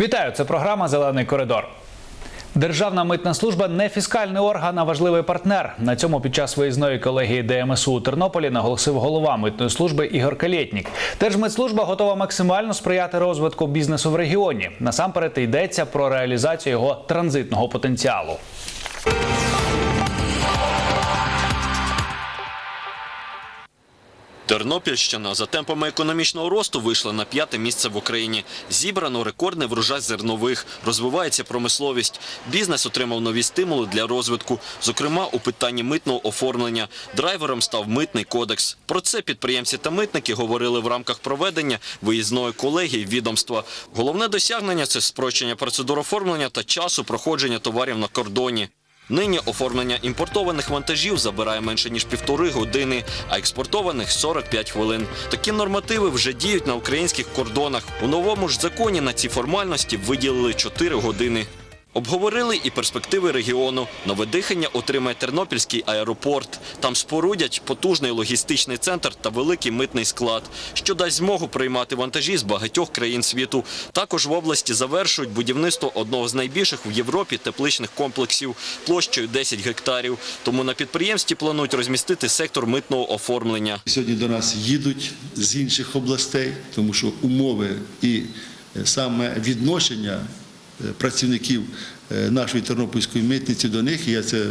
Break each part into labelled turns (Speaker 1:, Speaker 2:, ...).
Speaker 1: Вітаю, це програма Зелений коридор. Державна митна служба не фіскальний орган, а важливий партнер. На цьому під час виїзної колегії ДМСУ у Тернополі наголосив голова митної служби Ігор Калєтнік. Держмитслужба готова максимально сприяти розвитку бізнесу в регіоні. Насамперед йдеться про реалізацію його транзитного потенціалу.
Speaker 2: Тернопільщина за темпами економічного росту вийшла на п'яте місце в Україні. Зібрано рекордний врожай зернових, розвивається промисловість. Бізнес отримав нові стимули для розвитку, зокрема у питанні митного оформлення. Драйвером став митний кодекс. Про це підприємці та митники говорили в рамках проведення виїзної колегії відомства. Головне досягнення це спрощення процедур оформлення та часу проходження товарів на кордоні. Нині оформлення імпортованих вантажів забирає менше ніж півтори години, а експортованих 45 хвилин. Такі нормативи вже діють на українських кордонах. У новому ж законі на ці формальності виділили 4 години. Обговорили і перспективи регіону. Нове дихання отримає Тернопільський аеропорт. Там спорудять потужний логістичний центр та великий митний склад, що дасть змогу приймати вантажі з багатьох країн світу. Також в області завершують будівництво одного з найбільших в Європі тепличних комплексів площею 10 гектарів. Тому на підприємстві планують розмістити сектор митного оформлення.
Speaker 3: Сьогодні до нас їдуть з інших областей, тому що умови і е, саме відношення працівників е, нашої тернопільської митниці до них, я це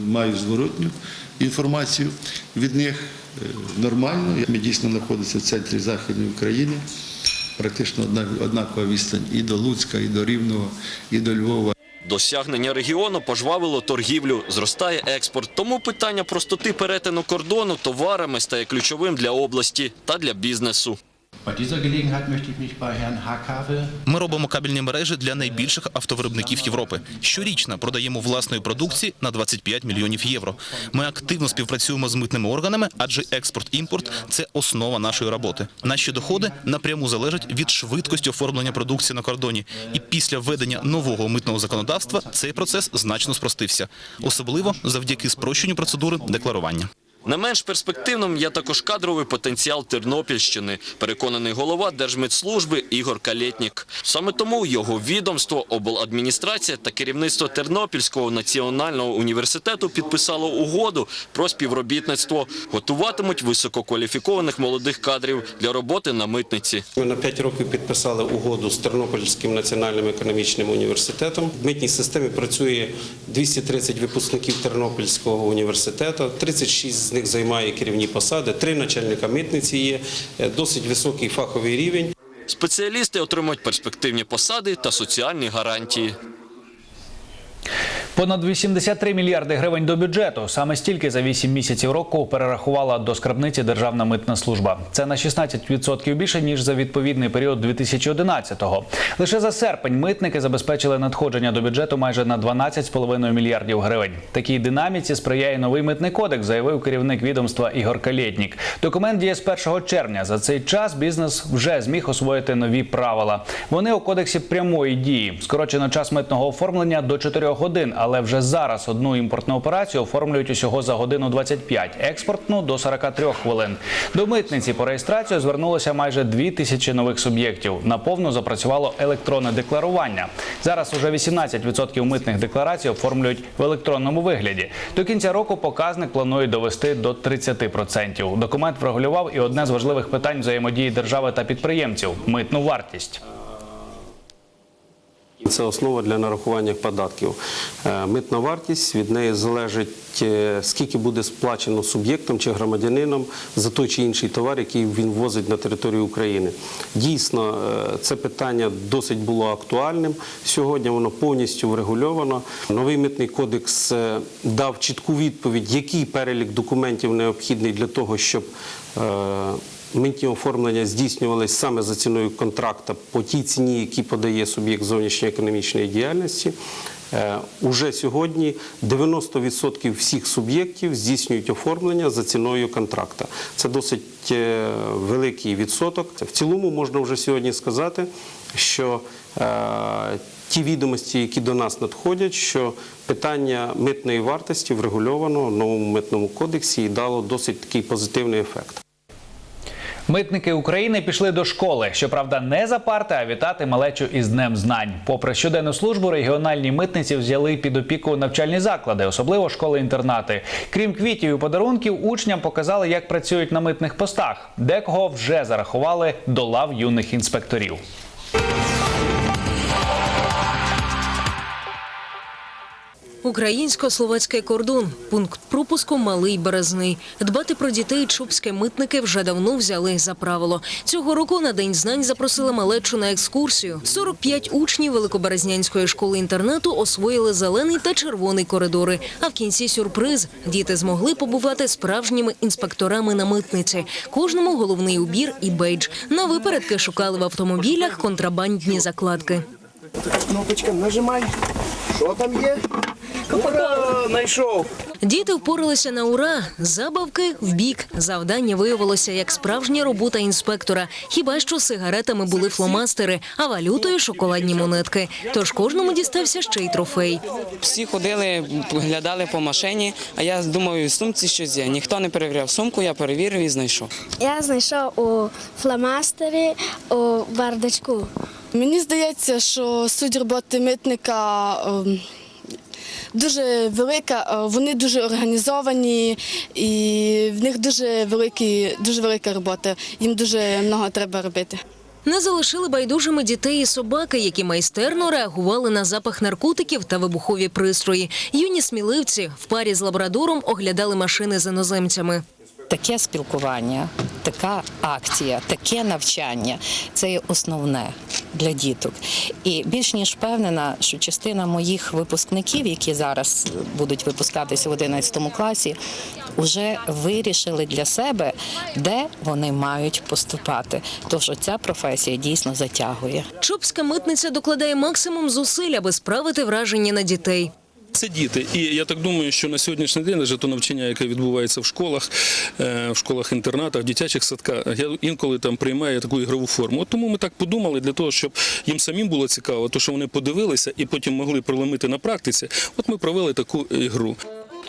Speaker 3: маю зворотню інформацію від них е, нормально. Ми дійсно знаходимося в центрі Західної України. Практично однакова відстань і до Луцька, і до Рівного, і до Львова.
Speaker 2: Досягнення регіону пожвавило торгівлю, зростає експорт. Тому питання простоти перетину кордону товарами стає ключовим для області та для бізнесу.
Speaker 4: Ми робимо кабельні мережі для найбільших автовиробників Європи. Щорічно продаємо власної продукції на 25 мільйонів євро. Ми активно співпрацюємо з митними органами, адже експорт-імпорт це основа нашої роботи. Наші доходи напряму залежать від швидкості оформлення продукції на кордоні. І після введення нового митного законодавства цей процес значно спростився, особливо завдяки спрощенню процедури декларування.
Speaker 2: Не менш перспективним є також кадровий потенціал Тернопільщини, переконаний голова Держмитслужби Ігор Калєтнік. Саме тому його відомство, обладміністрація та керівництво Тернопільського національного університету підписало угоду про співробітництво. Готуватимуть висококваліфікованих молодих кадрів для роботи на митниці.
Speaker 5: Ми на 5 років підписали угоду з Тернопільським національним економічним університетом. В митній системі працює 230 випускників Тернопільського університету, 36 з них займає керівні посади, три начальника митниці є, е, досить високий фаховий рівень.
Speaker 2: Спеціалісти отримують перспективні посади та соціальні гарантії.
Speaker 1: Понад 83 мільярди гривень до бюджету. Саме стільки за 8 місяців року перерахувала до скарбниці Державна митна служба. Це на 16% більше ніж за відповідний період 2011-го. Лише за серпень митники забезпечили надходження до бюджету майже на 12,5 мільярдів гривень. Такій динаміці сприяє новий митний кодекс, заявив керівник відомства Ігор Калєтнік. Документ діє з 1 червня. За цей час бізнес вже зміг освоїти нові правила. Вони у кодексі прямої дії. Скорочено час митного оформлення до 4 годин, але вже зараз одну імпортну операцію оформлюють усього за годину 25, експортну до 43 хвилин. До митниці по реєстрацію звернулося майже 2 тисячі нових суб'єктів. Наповну запрацювало електронне декларування. Зараз уже 18% митних декларацій оформлюють в електронному вигляді. До кінця року показник планують довести до 30%. Документ врегулював і одне з важливих питань взаємодії держави та підприємців митну вартість.
Speaker 5: Це основа для нарахування податків. Е, Митна вартість від неї залежить, е, скільки буде сплачено суб'єктом чи громадянином за той чи інший товар, який він ввозить на територію України. Дійсно, е, це питання досить було актуальним. Сьогодні воно повністю врегульовано. Новий митний кодекс дав чітку відповідь, який перелік документів необхідний для того, щоб Митні оформлення здійснювалися саме за ціною контракта по тій ціні, які подає суб'єкт зовнішньоекономічної діяльності. Е, Уже сьогодні 90% всіх суб'єктів здійснюють оформлення за ціною контракта. Це досить е, великий відсоток. В цілому можна вже сьогодні сказати, що е, ті відомості, які до нас надходять, що питання митної вартості врегульовано в новому митному кодексі і дало досить такий позитивний ефект.
Speaker 1: Митники України пішли до школи. Щоправда, не за парти, а вітати малечу із днем знань. Попри щоденну службу, регіональні митниці взяли під опіку навчальні заклади, особливо школи-інтернати. Крім квітів і подарунків, учням показали, як працюють на митних постах. Декого вже зарахували до лав юних інспекторів.
Speaker 6: Українсько-словацький кордон. Пункт пропуску Малий Березний. Дбати про дітей чубські митники вже давно взяли за правило. Цього року на День знань запросили малечу на екскурсію. 45 учнів Великоберезнянської школи-інтернату освоїли зелений та червоний коридори. А в кінці сюрприз. Діти змогли побувати справжніми інспекторами на митниці. Кожному головний убір і бейдж. На випередки шукали в автомобілях контрабандні закладки.
Speaker 7: Кнопочка нажимай. Що там є? Ура, знайшов.
Speaker 6: Діти впоралися на ура. Забавки в бік. Завдання виявилося як справжня робота інспектора. Хіба що сигаретами були фломастери, а валютою шоколадні монетки. Тож кожному дістався ще й трофей.
Speaker 8: Всі ходили, глядали по машині, а я думаю, в сумці щось є. Ніхто не перевіряв сумку, я перевірив і знайшов.
Speaker 9: Я знайшов у фломастері у бардачку.
Speaker 10: Мені здається, що суть роботи митника ем, дуже велика, е, вони дуже організовані і в них дуже, великі, дуже велика робота. Їм дуже много треба робити.
Speaker 6: Не залишили байдужими дітей і собаки, які майстерно реагували на запах наркотиків та вибухові пристрої. Юні сміливці в парі з лабрадором оглядали машини з іноземцями.
Speaker 11: Таке спілкування, така акція, таке навчання це є основне для діток. І більш ніж впевнена, що частина моїх випускників, які зараз будуть випускатися в 11 класі, вже вирішили для себе, де вони мають поступати. Тож ця професія дійсно затягує.
Speaker 6: Чопська митниця докладає максимум зусиль, аби справити враження на дітей.
Speaker 12: Це діти, і я так думаю, що на сьогоднішній день навіть то навчання, яке відбувається в школах, е, в школах-інтернатах, дитячих садках, я інколи там приймає таку ігрову форму. От тому ми так подумали для того, щоб їм самим було цікаво, то що вони подивилися і потім могли проломити на практиці. От ми провели таку ігру.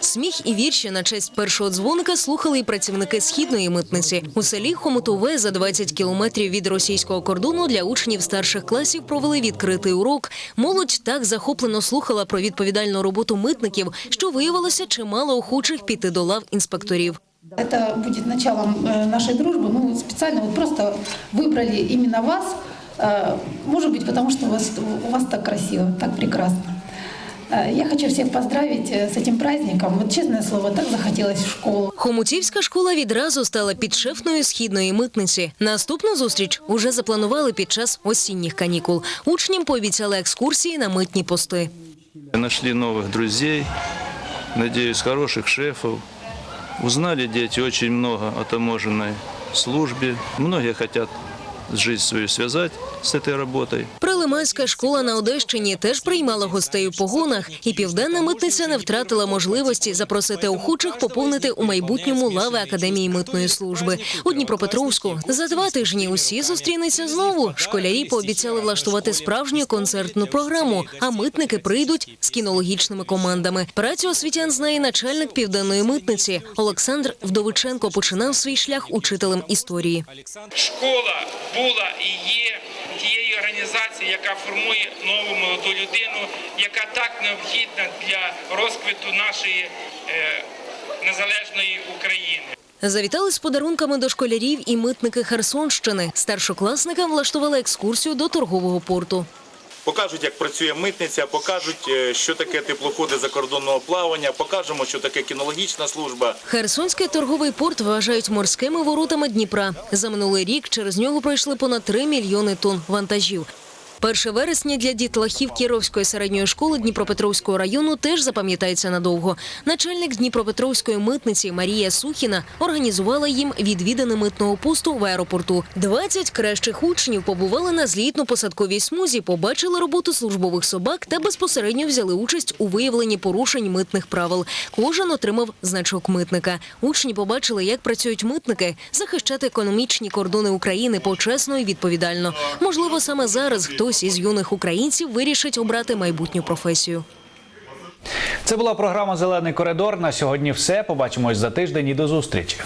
Speaker 6: Сміх і вірші на честь першого дзвоника слухали і працівники східної митниці. У селі Хомутове за 20 кілометрів від російського кордону для учнів старших класів провели відкритий урок. Молодь так захоплено слухала про відповідальну роботу митників, що виявилося чимало охочих піти до лав інспекторів.
Speaker 13: Это будет началом э, нашей дружбы. Мы специально вот просто выбрали именно вас, э, может быть, потому что у вас, у вас так красиво, так прекрасно. Э, Я хочу всех поздравить э, с этим праздником. Вот честное слово, так захотелось в школу.
Speaker 6: Хомутівська школа відразу стала підшефною східної митниці. Наступну зустріч уже запланували під час осінніх канікул. Учням пообіцяли екскурсії на митні пости.
Speaker 14: Нашли новых друзей, надеюсь, хороших шефов. Узнали дети очень много о таможенной службе. Многие хотят жизнь свою связать с этой работой.
Speaker 6: Прилиманська школа на Одещині теж приймала гостей у погонах, і південна митниця не втратила можливості запросити охочих поповнити у майбутньому лави академії митної служби. У Дніпропетровську за два тижні усі зустрінуться знову. Школярі пообіцяли влаштувати справжню концертну програму, а митники прийдуть з кінологічними командами. Працю освітян знає начальник південної митниці Олександр Вдовиченко. Починав свій шлях учителем історії.
Speaker 15: Школа була і є тією організацією, яка формує нову молоду людину, яка так необхідна для розквіту нашої е, незалежної України.
Speaker 6: Завітали з подарунками до школярів і митники Херсонщини. Старшокласникам влаштували екскурсію до торгового порту.
Speaker 16: Покажуть, як працює митниця, покажуть, е, що таке теплоходи закордонного плавання, покажемо, що таке кінологічна служба.
Speaker 6: Херсонський торговий порт вважають морськими воротами Дніпра. За минулий рік через нього пройшли понад 3 мільйони тонн вантажів. 1 вересня для дітлахів Кіровської середньої школи Дніпропетровського району теж запам'ятається надовго. Начальник Дніпропетровської митниці Марія Сухіна організувала їм відвідини митного пусту в аеропорту. 20 кращих учнів побували на злітно-посадковій смузі, побачили роботу службових собак та безпосередньо взяли участь у виявленні порушень митних правил. Кожен отримав значок митника. Учні побачили, як працюють митники, захищати економічні кордони України почесно і відповідально. Можливо, саме зараз хтось із юних українців вирішить обрати майбутню професію.
Speaker 1: Це була програма Зелений коридор. На сьогодні все. Побачимось за тиждень і до зустрічі.